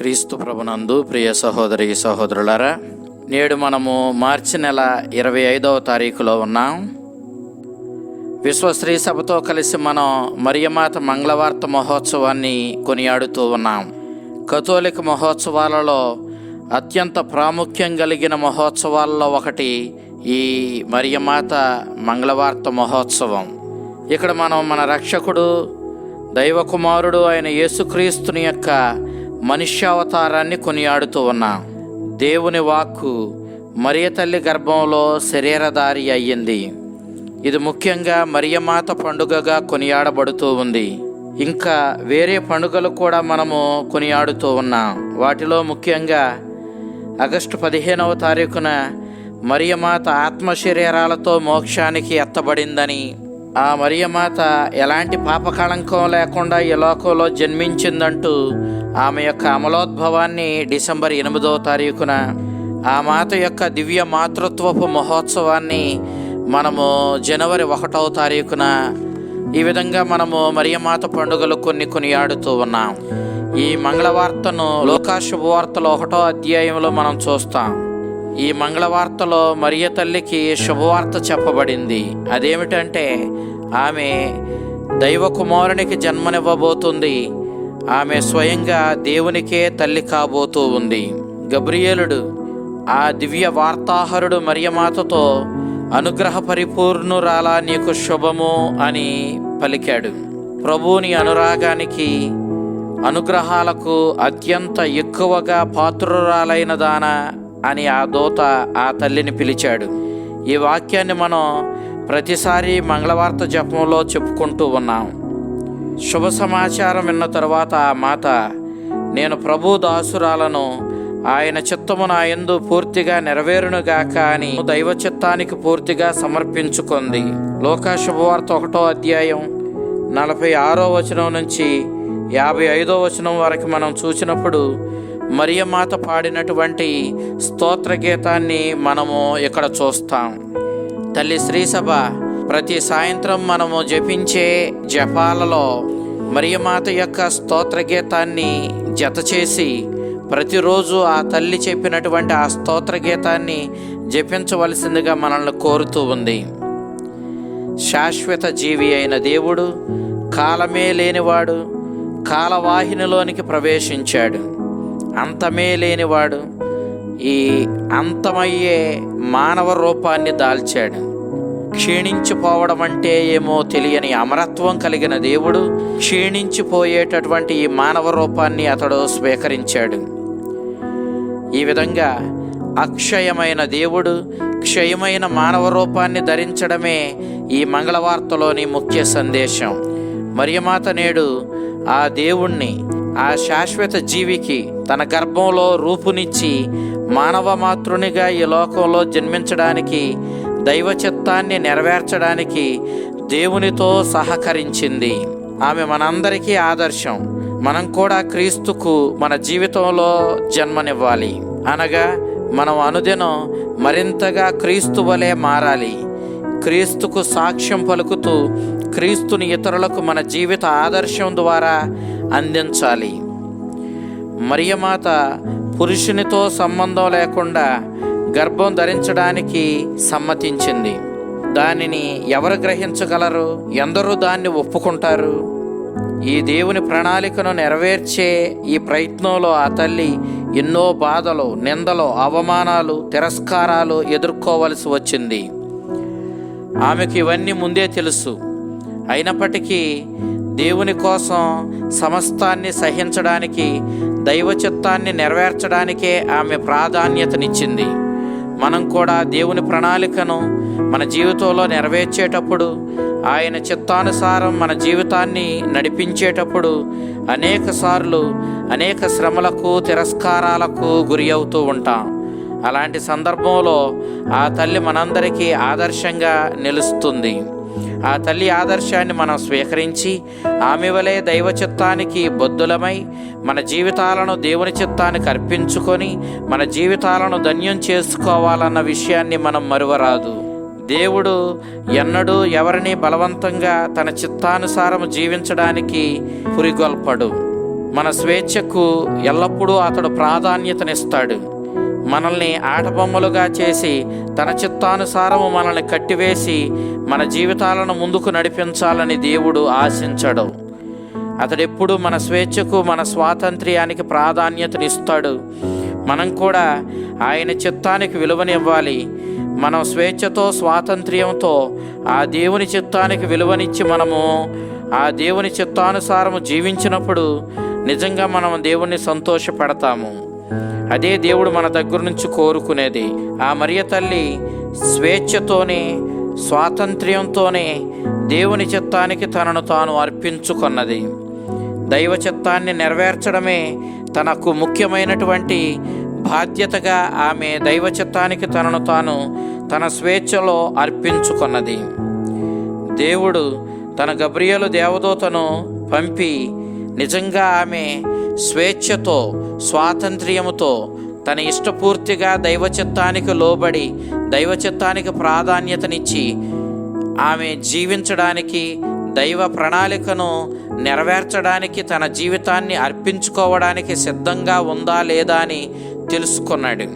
క్రీస్తు ప్రభునందు ప్రియ సహోదరి సహోదరులారా నేడు మనము మార్చి నెల ఇరవై ఐదవ తారీఖులో ఉన్నాం. విశ్వశ్రీ సభతో కలిసి మనం మరియమాత మంగళవార్త మహోత్సవాన్ని కొనియాడుతూ ఉన్నాం. కథోలిక మహోత్సవాలలో అత్యంత ప్రాముఖ్యం కలిగిన మహోత్సవాల్లో ఒకటి ఈ మరియమాత మంగళవార్త మహోత్సవం. ఇక్కడ మనం మన రక్షకుడు దైవకుమారుడు ఆయన యేసుక్రీస్తుని యొక్క మనుష్యావతారాన్ని కొనియాడుతూ ఉన్నాం. దేవుని వాక్కు మరియ తల్లి గర్భంలో శరీరధారి అయ్యింది. ఇది ముఖ్యంగా మరియమాత పండుగగా కొనియాడబడుతూ ఉంది. ఇంకా వేరే పండుగలు కూడా మనము కొనియాడుతూ ఉన్నాం. వాటిలో ముఖ్యంగా ఆగస్టు పదిహేనవ తారీఖున మరియమాత ఆత్మ శరీరాలతో మోక్షానికి ఎత్తబడిందని ఆ మరియమాత ఎలాంటి పాపకళంకం లేకుండా ఈ లోకంలో జన్మించిందంటూ ఆమె యొక్క అమలోద్భవాన్ని డిసెంబర్ ఎనిమిదవ తారీఖున ఆ మాత యొక్క దివ్య మాతృత్వపు మహోత్సవాన్ని మనము జనవరి ఒకటవ తారీఖున ఈ విధంగా మనము మరియమాత పండుగలు కొన్ని కొనియాడుతూ ఉన్నాం. ఈ మంగళవార్తను లోకా శుభవార్తలో ఒకటో అధ్యాయంలో మనం చూస్తాం. ఈ మంగళవార్తలో మరియ తల్లికి శుభవార్త చెప్పబడింది. అదేమిటంటే ఆమె దైవ కుమారునికి జన్మనివ్వబోతుంది. ఆమె స్వయంగా దేవునికే తల్లి కాబోతూ ఉంది. గబ్రియేలుడు ఆ దివ్య వార్తాహరుడు మరియమాతతో అనుగ్రహ పరిపూర్ణురాలా నీకు శుభము అని పలికాడు. ప్రభువుని అనురాగానికి అనుగ్రహాలకు అత్యంత ఎక్కువగా పాత్రురాలైన దాన అని ఆ దూత ఆ తల్లిని పిలిచాడు. ఈ వాక్యాన్ని మనం ప్రతిసారి మంగళవార్త జపంలో చెప్పుకుంటూ ఉన్నాం. శుభ సమాచారం విన్న తరువాత ఆ మాత నేను ప్రభు దాసురాలను ఆయన చిత్తము నా యందు పూర్తిగా నెరవేరునుగాక అని దైవ చిత్తానికి పూర్తిగా సమర్పించుకుంది. లోకా శుభవార్త ఒకటో అధ్యాయం నలభై ఆరో వచనం నుంచి యాభై ఐదో వచనం వరకు మనం చూసినప్పుడు మరియమాత పాడినటువంటి స్తోత్ర గీతాన్ని మనము ఇక్కడ చూస్తాం. తల్లి శ్రీసభ ప్రతి సాయంత్రం మనము జపించే జపాలలో మరియమాత యొక్క స్తోత్ర గీతాన్ని జత చేసి ప్రతిరోజు ఆ తల్లి చెప్పినటువంటి ఆ స్తోత్ర గీతాన్ని జపించవలసిందిగా మనల్ని కోరుతూ ఉంది. శాశ్వత జీవి అయిన దేవుడు కాలమే లేనివాడు కాలవాహినిలోనికి ప్రవేశించాడు. అంతమే లేనివాడు ఈ అంతమయ్యే మానవ రూపాన్ని దాల్చాడు. క్షీణించిపోవడం అంటే ఏమో తెలియని అమరత్వం కలిగిన దేవుడు క్షీణించిపోయేటటువంటి ఈ మానవ రూపాన్ని అతడు స్వీకరించాడు. ఈ విధంగా అక్షయమైన దేవుడు క్షయమైన మానవ రూపాన్ని ధరించడమే ఈ మంగళవార్తలోని ముఖ్య సందేశం. మరియమాత నేడు ఆ దేవుణ్ణి ఆ శాశ్వత జీవికి తన గర్భంలో రూపునిచ్చి మానవ మాతృనిగా ఈ లోకంలో జన్మించడానికి దైవ చిత్తాన్ని నెరవేర్చడానికి దేవునితో సహకరించింది. ఆమె మనందరికీ ఆదర్శం. మనం కూడా క్రీస్తుకు మన జీవితంలో జన్మనివ్వాలి. అనగా మనం అనుదినం మరింతగా క్రీస్తు వలె మారాలి. క్రీస్తుకు సాక్ష్యం పలుకుతూ క్రీస్తుని ఇతరులకు మన జీవిత ఆదర్శం ద్వారా అందించాలి. మరియమాత పురుషునితో సంబంధం లేకుండా గర్భం ధరించడానికి సమ్మతించింది. దానిని ఎవరు గ్రహించగలరు? ఎందరూ దాన్ని ఒప్పుకుంటారు? ఈ దేవుని ప్రణాళికను నెరవేర్చే ఈ ప్రయత్నంలో ఆ తల్లి ఎన్నో బాధలు నిందలు అవమానాలు తిరస్కారాలు ఎదుర్కోవలసి వచ్చింది. ఆమెకు ఇవన్నీ ముందే తెలుసు. అయినప్పటికీ దేవుని కోసం సమస్తాన్ని సహించడానికి దైవ చిత్తాన్ని నెరవేర్చడానికే ఆమె ప్రాధాన్యతనిచ్చింది. మనం కూడా దేవుని ప్రణాళికను మన జీవితంలో నెరవేర్చేటప్పుడు ఆయన చిత్తానుసారం మన జీవితాన్ని నడిపించేటప్పుడు అనేక సార్లు అనేక శ్రమలకు తిరస్కారాలకు గురి అవుతూ ఉంటాం. అలాంటి సందర్భంలో ఆ తల్లి మనందరికీ ఆదర్శంగా నిలుస్తుంది. ఆ తల్లి ఆదర్శాన్ని మనం స్వీకరించి ఆమె వలె దైవ చిత్తానికి బొద్దులమై మన జీవితాలను దేవుని చిత్తానికి అర్పించుకొని మన జీవితాలను ధన్యం చేసుకోవాలన్న విషయాన్ని మనం మరువరాదు. దేవుడు ఎన్నడూ ఎవరిని బలవంతంగా తన చిత్తానుసారం జీవించడానికి పురిగొల్పడు. మన స్వేచ్ఛకు ఎల్లప్పుడూ అతడు ప్రాధాన్యతనిస్తాడు. మనల్ని ఆటబొమ్మలుగా చేసి తన చిత్తానుసారము మనల్ని కట్టివేసి మన జీవితాలను ముందుకు నడిపించాలని దేవుడు ఆశించడు. అతడెప్పుడు మన స్వేచ్ఛకు మన స్వాతంత్ర్యానికి ప్రాధాన్యతనిస్తాడు మనం కూడా ఆయన చిత్తానికి విలువనివ్వాలి. మనం స్వేచ్ఛతో స్వాతంత్ర్యంతో ఆ దేవుని చిత్తానికి విలువనిచ్చి మనము ఆ దేవుని చిత్తానుసారము జీవించినప్పుడు నిజంగా మనం దేవుణ్ణి సంతోషపెడతాము. అదే దేవుడు మన దగ్గర నుంచి కోరుకునేది. ఆ మరియ తల్లి స్వేచ్ఛతోనే స్వాతంత్ర్యంతోనే దేవుని చిత్తానికి తనను తాను అర్పించుకున్నది. దైవ చిత్తాన్ని నెరవేర్చడమే తనకు ముఖ్యమైనటువంటి బాధ్యతగా ఆమె దైవ చిత్తానికి తనను తాను తన స్వేచ్ఛలో అర్పించుకున్నది. దేవుడు తన గబ్రియలు దేవదూతను పంపి నిజంగా ఆమె స్వేచ్ఛతో స్వాతంత్ర్యముతో తన ఇష్టపూర్తిగా దైవ చిత్తానికి లోబడి దైవ చిత్తానికి ప్రాధాన్యతనిచ్చి ఆమె జీవించడానికి దైవ ప్రణాళికను నెరవేర్చడానికి తన జీవితాన్ని అర్పించుకోవడానికి సిద్ధంగా ఉందా లేదా అని తెలుసుకున్నాడు.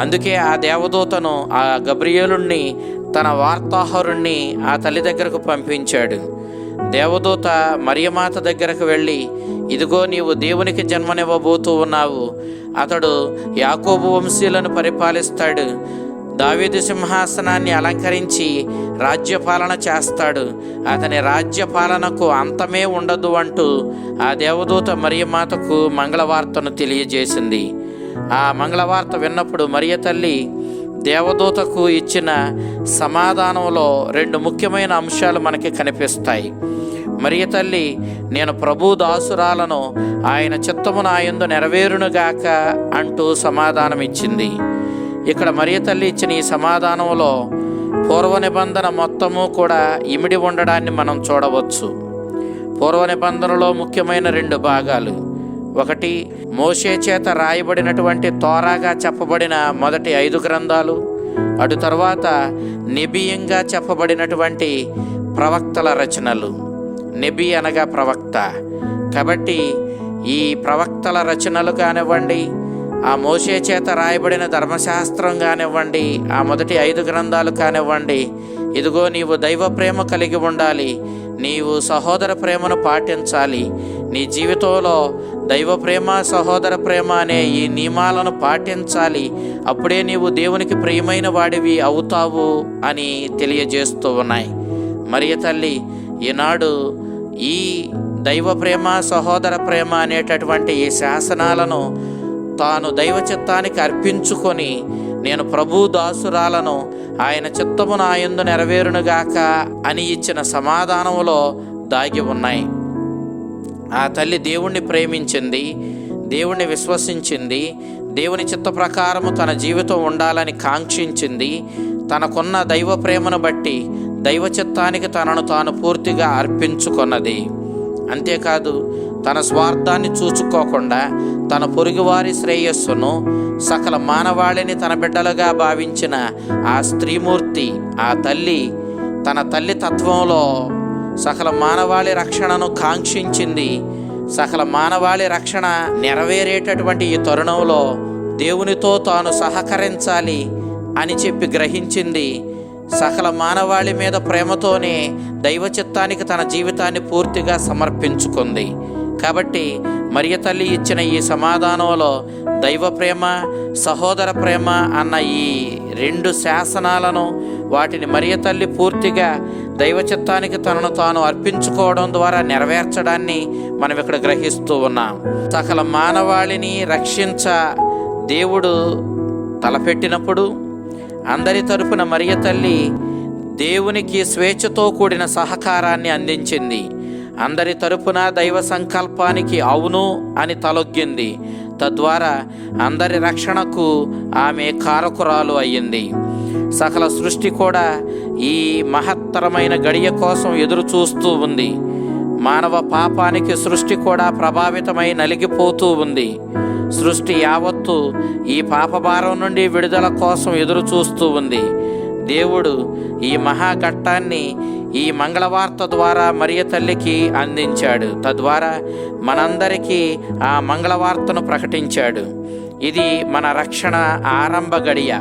అందుకే ఆ దేవదూతను ఆ గబ్రియేలుణ్ణి తన వార్తాహరుణ్ణి ఆ తల్లి దగ్గరకు పంపించాడు. దేవదూత మరియమాత దగ్గరకు వెళ్ళి ఇదిగో నీవు దేవునికి జన్మనివ్వబోతూ ఉన్నావు. అతడు యాకోబు వంశీయులను పరిపాలిస్తాడు. దావీదు సింహాసనాన్ని అలంకరించి రాజ్యపాలన చేస్తాడు. అతని రాజ్యపాలనకు అంతమే ఉండదు అంటూ ఆ దేవదూత మరియమాతకు మంగళవార్తను తెలియజేసింది. ఆ మంగళవార్త విన్నప్పుడు మరియ తల్లి దేవదూతకు ఇచ్చిన సమాధానంలో రెండు ముఖ్యమైన అంశాలు మనకి కనిపిస్తాయి. మరియ తల్లి నేను ప్రభు దాసురాలను ఆయన చిత్తము నా ఎందు నెరవేరునుగాక అంటూ సమాధానం ఇచ్చింది. ఇక్కడ మరియ తల్లి ఇచ్చిన ఈ సమాధానంలో పూర్వ నిబంధన మొత్తము కూడా ఇమిడి ఉండడాన్ని మనం చూడవచ్చు. పూర్వ నిబంధనలో ముఖ్యమైన రెండు భాగాలు. ఒకటి మోషే చేత రాయబడినటువంటి తోరాగా చెప్పబడిన మొదటి ఐదు గ్రంథాలు అటు తర్వాత నిబియంగా చెప్పబడినటువంటి ప్రవక్తల రచనలు. నిబి అనగా ప్రవక్త. కాబట్టి ఈ ప్రవక్తల రచనలు కానివ్వండి ఆ మోషే చేత రాయబడిన ధర్మశాస్త్రం కానివ్వండి ఆ మొదటి ఐదు గ్రంథాలు కానివ్వండి ఇదిగో నీవు దైవ ప్రేమ కలిగి ఉండాలి నీవు సహోదర ప్రేమను పాటించాలి. నీ జీవితంలో దైవ ప్రేమ సహోదర ప్రేమ అనే ఈ నియమాలను పాటించాలి. అప్పుడే నీవు దేవునికి ప్రియమైన వాడివి అవుతావు అని తెలియజేస్తూ ఉన్నాయి. మరియ తల్లి ఈనాడు ఈ దైవ ప్రేమ సహోదర ప్రేమ అనేటటువంటి ఈ శాసనాలను తాను దైవ చిత్తానికి అర్పించుకొని నేను ప్రభు దాసురాలను ఆయన చిత్తము నా యందు నెరవేరునుగాక అని ఇచ్చిన సమాధానములో దాగి ఉన్నాయి. ఆ తల్లి దేవుణ్ణి ప్రేమించింది దేవుణ్ణి విశ్వసించింది దేవుని చిత్త ప్రకారము తన జీవితం ఉండాలని కాంక్షించింది. తనకున్న దైవ ప్రేమను బట్టి దైవ చిత్తానికి తనను తాను పూర్తిగా అర్పించుకున్నది. అంతేకాదు తన స్వార్థాన్ని చూచుకోకుండా తన పొరుగువారి శ్రేయస్సును సకల మానవాళిని తన బిడ్డలుగా భావించిన ఆ స్త్రీమూర్తి ఆ తల్లి తన తల్లి తత్వంలో సకల మానవాళి రక్షణను కాంక్షించింది. సకల మానవాళి రక్షణ నెరవేరేటటువంటి ఈ తరుణంలో దేవునితో తాను సహకరించాలి అని చెప్పి గ్రహించింది. సకల మానవాళి మీద ప్రేమతోనే దైవ చిత్తానికి తన జీవితాన్ని పూర్తిగా సమర్పించుకుంది. కాబట్టి మరియ తల్లి ఇచ్చిన ఈ సమాధానంలో దైవ ప్రేమ సహోదర ప్రేమ అన్న ఈ రెండు శాసనాలను వాటిని మరియ తల్లి పూర్తిగా దైవ చిత్తానికి తనను తాను అర్పించుకోవడం ద్వారా నెరవేర్చడాన్ని మనం ఇక్కడ గ్రహిస్తూ ఉన్నాం. సకల మానవాళిని రక్షించ దేవుడు తలపెట్టినప్పుడు అందరి తరపున మరియ తల్లి దేవునికి స్వేచ్ఛతో కూడిన సహకారాన్ని అందించింది. అందరి తరపున దైవ సంకల్పానికి అవును అని తలొగ్గింది. తద్వారా అందరి రక్షణకు ఆమె కారకురాలు అయ్యింది. సకల సృష్టి కూడా ఈ మహత్తరమైన గడియ కోసం ఎదురు చూస్తూ ఉంది. మానవ పాపానికి సృష్టి కూడా ప్రభావితమై నలిగిపోతూ ఉంది. సృష్టి యావత్తు ఈ పాపభారం నుండి విడుదల కోసం ఎదురు చూస్తూ ఉంది. దేవుడు ఈ మహాఘట్టాన్ని ఈ మంగళవార్త ద్వారా మరియ తల్లికి అందించాడు. తద్వారా మనందరికీ ఆ మంగళవార్తను ప్రకటించాడు. ఇది మన రక్షణ ఆరంభ గడియ.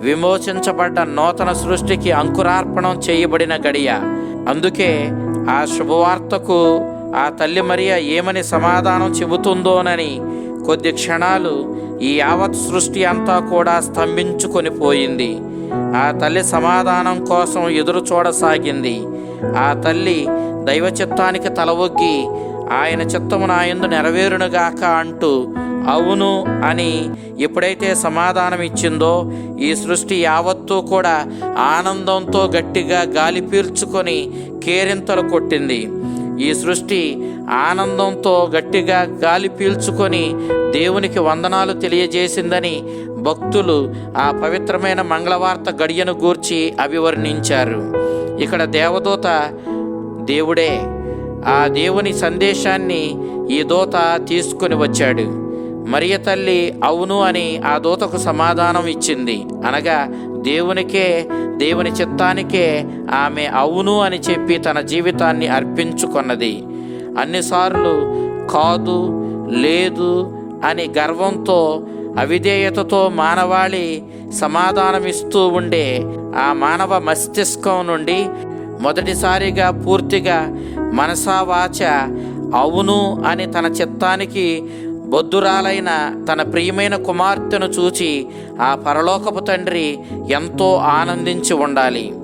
విమోచించబడ్డ నూతన సృష్టికి అంకురార్పణం చేయబడిన గడియ. అందుకే ఆ శుభవార్తకు ఆ తల్లి మరియ ఏమని సమాధానం చెబుతుందోనని కొద్ది క్షణాలు ఈ యావత్ సృష్టి అంతా కూడా స్తంభించుకొని పోయింది. ఆ తల్లి సమాధానం కోసం ఎదురు చూడసాగింది. ఆ తల్లి దైవ చిత్తానికి తలవొగ్గి ఆయన చిత్తము నా ఎందు నెరవేరునుగాక అంటూ అవును అని ఎప్పుడైతే సమాధానం ఇచ్చిందో ఈ సృష్టి యావత్తూ కూడా ఆనందంతో గట్టిగా గాలి పీల్చుకొని కేరింతలు కొట్టింది. ఈ సృష్టి ఆనందంతో గట్టిగా గాలి పీల్చుకొని దేవునికి వందనాలు తెలియజేసిందని భక్తులు ఆ పవిత్రమైన మంగళవార్త గడియను గూర్చి అభివర్ణించారు. ఇక్కడ దేవదూత దేవుడే ఆ దేవుని సందేశాన్ని ఈ దూత తీసుకొని వచ్చాడు. మరియ తల్లి అవును అని ఆ దూతకు సమాధానం ఇచ్చింది. అనగా దేవునికే దేవుని చిత్తానికే ఆమె అవును అని చెప్పి తన జీవితాన్ని అర్పించుకున్నది. అన్నిసార్లు కాదు లేదు అని గర్వంతో అవిధేయతతో మానవాళి సమాధానమిస్తూ ఉండే ఆ మానవ మస్తిష్కం నుండి మొదటిసారిగా పూర్తిగా మనసావాచ అవును అని తన చిత్తానికి బొద్దురాలైన తన ప్రియమైన కుమార్తెను చూచి ఆ పరలోకపు తండ్రి ఎంతో ఆనందించి ఉండాలి.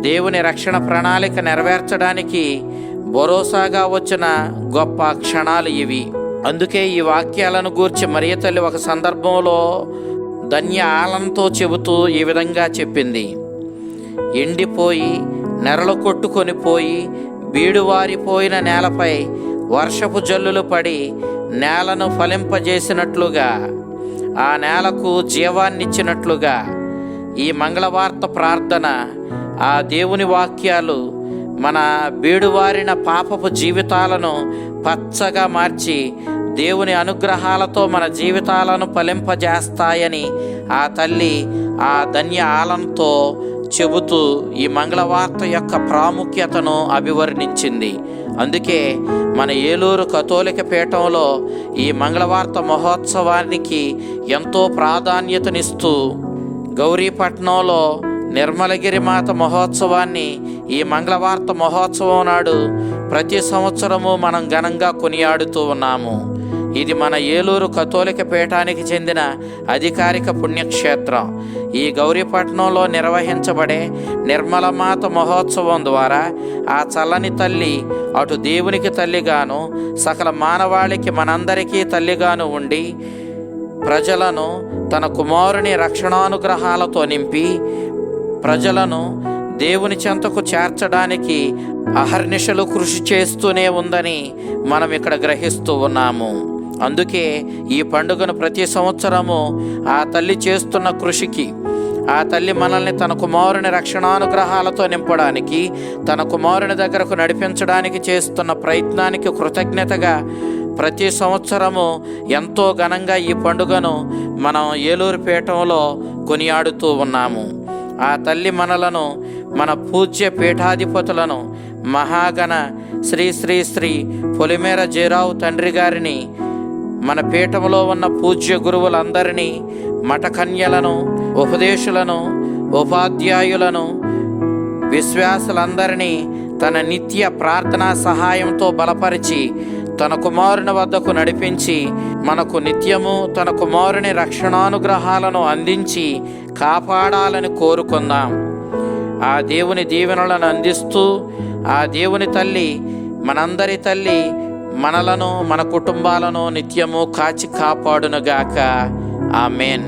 దేవుని రక్షణ ప్రణాళిక నెరవేర్చడానికి భరోసాగా వచ్చిన గొప్ప క్షణాలు ఇవి. అందుకే ఈ వాక్యాలను గూర్చి మరియ తల్లి ఒక సందర్భంలో ధన్య ఆలంతో చెబుతూ ఈ విధంగా చెప్పింది. ఎండిపోయి నెరలు కొట్టుకొని పోయి బీడువారిపోయిన నేలపై వర్షపు జల్లులు పడి నేలను ఫలింపజేసినట్లుగా ఆ నేలకు జీవాన్నిచ్చినట్లుగా ఈ మంగళవార్త ప్రార్థన ఆ దేవుని వాక్యాలు మన బీడువారిన పాపపు జీవితాలను పచ్చగా మార్చి దేవుని అనుగ్రహాలతో మన జీవితాలను ఫలింపజేస్తాయని ఆ తల్లి ఆ ధన్య ఆలంతో చెబుతూ ఈ మంగళవార్త యొక్క ప్రాముఖ్యతను అభివర్ణించింది. అందుకే మన ఏలూరు కథోలిక పీఠంలో ఈ మంగళవార్త మహోత్సవానికి ఎంతో ప్రాధాన్యతనిస్తూ గౌరీపట్నంలో నిర్మలగిరి మాత మహోత్సవాన్ని ఈ మంగళవార్త మహోత్సవం నాడు ప్రతి సంవత్సరము మనం ఘనంగా కొనియాడుతూ ఉన్నాము. ఇది మన ఏలూరు కథోలిక పీఠానికి చెందిన అధికారిక పుణ్యక్షేత్రం. ఈ గౌరీపట్నంలో నిర్వహించబడే నిర్మలమాత మహోత్సవం ద్వారా ఆ చల్లని తల్లి అటు దేవునికి తల్లిగాను సకల మానవాళికి మనందరికీ తల్లిగాను ఉండి ప్రజలను తన కుమారుని రక్షణానుగ్రహాలతో నింపి ప్రజలను దేవుని చెంతకు చేర్చడానికి అహర్నిశలు కృషి చేస్తూనే ఉందని మనం ఇక్కడ గ్రహిస్తూ ఉన్నాము. అందుకే ఈ పండుగను ప్రతి సంవత్సరము ఆ తల్లి చేస్తున్న కృషికి ఆ తల్లి మనల్ని తన కుమారుని రక్షణానుగ్రహాలతో నింపడానికి తన కుమారుని దగ్గరకు నడిపించడానికి చేస్తున్న ప్రయత్నానికి కృతజ్ఞతగా ప్రతి సంవత్సరము ఎంతో ఘనంగా ఈ పండుగను మనం ఏలూరు పీఠంలో కొనియాడుతూ ఉన్నాము. ఆ తల్లి మనలను మన పూజ్య పీఠాధిపతులను మహాగణ శ్రీ శ్రీ శ్రీ పొలిమేర జయరావు తండ్రి గారిని మన పీఠంలో ఉన్న పూజ్య గురువులందరినీ మఠకన్యలను ఉపదేశులను ఉపాధ్యాయులను విశ్వాసులందరినీ తన నిత్య ప్రార్థనా సహాయంతో బలపరిచి తన కుమారుని వద్దకు నడిపించి మనకు నిత్యము తన కుమారుని రక్షణానుగ్రహాలను అందించి కాపాడాలని కోరుకుందాం. ఆ దేవుని దీవెనలను అందిస్తూ ఆ దేవుని తల్లి మనందరి తల్లి మనలను మన కుటుంబాలను నిత్యము కాచి కాపాడునుగాక. మెయిన్